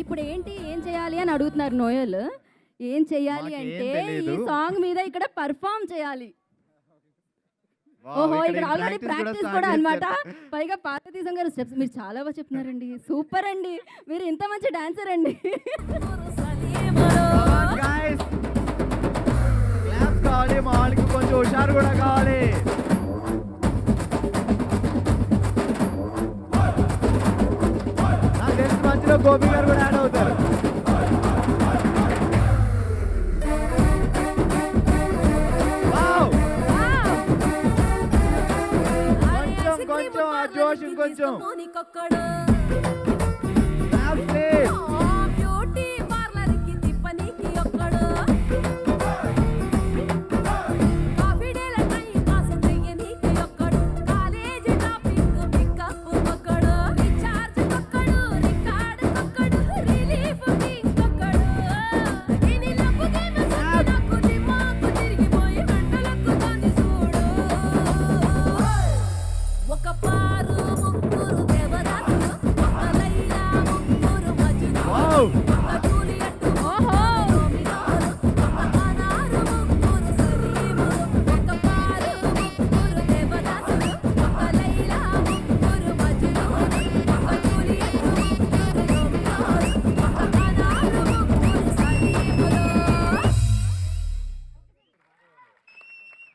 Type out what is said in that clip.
ఇప్పుడు ఏంటి ఏం చేయాలి అని అడుగుతున్నారు నోయల్? ఏం చేయాలి అంటే. ఈ సాంగ్ మీద ఇక్కడ పర్ఫామ్ చేయాలి. ఓహో ఇక్కడ ఆల్రెడీ ప్రాక్టీస్ కూడా అన్నమాట చేశారు. పైగా పార్వతీ గారు స్టెప్స్ మీరు చాలా బాగా చెప్తున్నారండి సూపర్ అండి. మీరు ఇంత మంచి డాన్సర్ అండి. కొంచెం హుషారు కూడా ఇందులో గోపి గారు కూడా యాడ్ అవుతారు. కొంచెం కొంచెం ఆ జోష్ ఇంకొంచెం go.